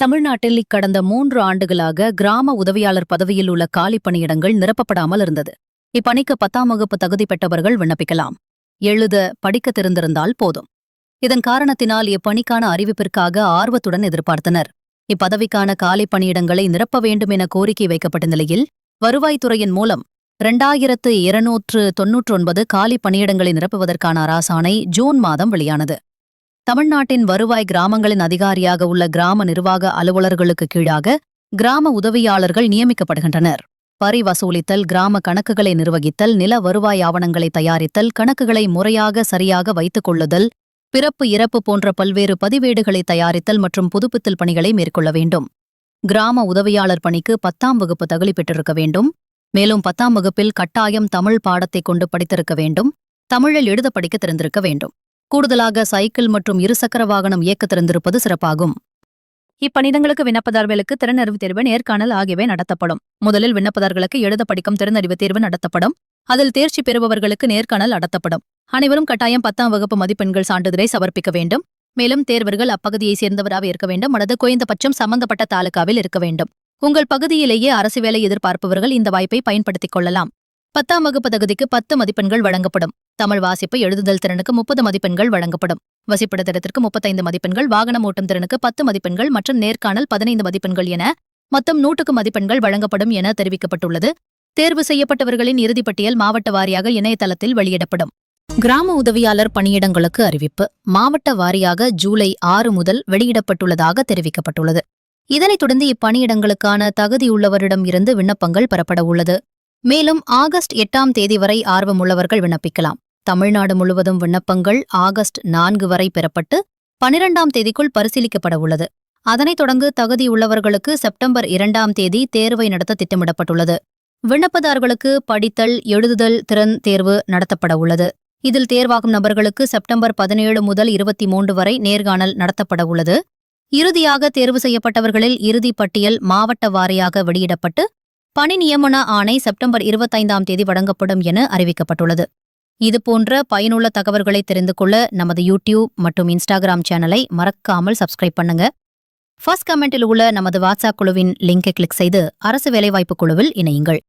தமிழ்நாட்டில் கடந்த மூன்று ஆண்டுகளாக கிராம உதவியாளர் பதவியில் உள்ள காலி பணியிடங்கள் நிரப்பப்படாமல் இருந்தது. இப்பணிக்கு பத்தாம் வகுப்பு தகுதி பெற்றவர்கள் விண்ணப்பிக்கலாம். எழுத படிக்க தெரிந்திருந்தால் போதும். இதன் காரணத்தினால் இப்பணிக்கான அறிவிப்பிற்காக ஆர்வத்துடன் எதிர்பார்த்தனர். இப்பதவிக்கான காலி பணியிடங்களை நிரப்ப வேண்டும் என கோரிக்கை வைக்கப்பட்ட நிலையில் வருவாய்த்துறையின் மூலம் இரண்டாயிரத்து இருநூற்று தொன்னூற்றொன்பது காலி பணியிடங்களை நிரப்புவதற்கான அரசாணை ஜூன் மாதம் வெளியானது. தமிழ்நாட்டின் வருவாய் கிராமங்களின் அதிகாரியாக உள்ள கிராம நிர்வாக அலுவலர்களுக்கு கீழாக கிராம உதவியாளர்கள் நியமிக்கப்படுகின்றனர். வரி வசூலித்தல் கிராம கணக்குகளை நிர்வகித்தல் நில வருவாய் ஆவணங்களை தயாரித்தல் கணக்குகளை முறையாக சரியாக வைத்துக் கொள்ளுதல் பிறப்பு இறப்பு போன்ற பல்வேறு பதிவேடுகளை தயாரித்தல் மற்றும் புதுப்பித்தல் பணிகளை மேற்கொள்ள வேண்டும். கிராம உதவியாளர் பணிக்கு பத்தாம் வகுப்பு தகுதி பெற்றிருக்க வேண்டும். மேலும் பத்தாம் வகுப்பில் கட்டாயம் தமிழ் பாடத்தை கொண்டு படித்திருக்க வேண்டும். தமிழில் எழுத படிக்க தெரிந்திருக்க வேண்டும். கூடுதலாக சைக்கிள் மற்றும் இருசக்கர வாகனம் இயக்க திறந்திருப்பது சிறப்பாகும். இப்பணிதங்களுக்கு விண்ணப்பதாரர்களுக்கு திறனறிவு தேர்வு நேர்காணல் ஆகியவை நடத்தப்படும். முதலில் விண்ணப்பதாரர்களுக்கு எழுத படிக்கும் திறனறிவு தேர்வு நடத்தப்படும். அதில் தேர்ச்சி பெறுபவர்களுக்கு நேர்காணல் நடத்தப்படும். அனைவரும் கட்டாயம் பத்தாம் வகுப்பு மதிப்பெண்கள் சான்றிதழை சமர்ப்பிக்க வேண்டும். மேலும் தேர்வர்கள் அப்பகுதியைச் சேர்ந்தவராக இருக்க வேண்டும். அல்லது குறைந்தபட்சம் சம்பந்தப்பட்ட தாலுகாவில் இருக்க வேண்டும். உங்கள் பகுதியிலேயே அரசு வேலை எதிர்பார்ப்பவர்கள் இந்த வாய்ப்பை பயன்படுத்திக் கொள்ளலாம். பத்தாம் வகுப்பு தகுதிக்கு பத்து மதிப்பெண்கள் வழங்கப்படும். தமிழ் வாசிப்பு எழுதுதல் திறனுக்கு முப்பது மதிப்பெண்கள் வழங்கப்படும். வசிப்பிட திறத்திற்கு முப்பத்தைந்து மதிப்பெண்கள் வாகனம் ஓட்டும் திறனுக்கு பத்து மதிப்பெண்கள் மற்றும் நேர்காணல் பதினைந்து மதிப்பெண்கள் என மொத்தம் நூற்றுக்கு மதிப்பெண்கள் வழங்கப்படும் என தெரிவிக்கப்பட்டுள்ளது. தேர்வு செய்யப்பட்டவர்களின் இறுதிப்பட்டியல் மாவட்ட வாரியாக இணையதளத்தில் வெளியிடப்படும். கிராம உதவியாளர் பணியிடங்களுக்கு அறிவிப்பு. மாவட்ட வாரியாக ஜூலை ஆறு முதல் வெளியிடப்பட்டுள்ளதாக தெரிவிக்கப்பட்டுள்ளது. இதனைத் தொடர்ந்து இப்பணியிடங்களுக்கான தகுதியுள்ளவரிடம் இருந்து விண்ணப்பங்கள் பெறப்பட உள்ளது. மேலும் ஆகஸ்ட் எட்டாம் தேதி வரை ஆர்வமுள்ளவர்கள் விண்ணப்பிக்கலாம். தமிழ்நாடு முழுவதும் விண்ணப்பங்கள் ஆகஸ்ட் நான்கு வரை பெறப்பட்டு பனிரெண்டாம் தேதிக்குள் பரிசீலிக்கப்பட உள்ளது. அதனைத் தொடர்ந்து தகுதியுள்ளவர்களுக்கு செப்டம்பர் இரண்டாம் தேதி தேர்வை நடத்த திட்டமிடப்பட்டுள்ளது. விண்ணப்பதாரர்களுக்கு படித்தல் எழுதுதல் திறன் தேர்வு நடத்தப்பட உள்ளது. இதில் தேர்வாகும் நபர்களுக்கு செப்டம்பர் பதினேழு முதல் இருபத்தி மூன்று வரை நேர்காணல் நடத்தப்பட உள்ளது. இறுதியாக தேர்வு செய்யப்பட்டவர்களில் இறுதி பட்டியல் மாவட்ட வாரியாக வெளியிடப்பட்டு பணி நியமன ஆணை செப்டம்பர் இருபத்தைந்தாம் தேதி வழங்கப்படும் என அறிவிக்கப்பட்டுள்ளது. இதுபோன்ற பயனுள்ள தகவல்களை தெரிந்து கொள்ள நமது யூடியூப் மற்றும் இன்ஸ்டாகிராம் சேனலை மறக்காமல் சப்ஸ்கிரைப் பண்ணுங்க. ஃபர்ஸ்ட் கமெண்டில் உள்ள நமது வாட்ஸ்அப் குழுவின் லிங்கை கிளிக் செய்து அரசு வேலைவாய்ப்பு குழுவில் இணையுங்கள்.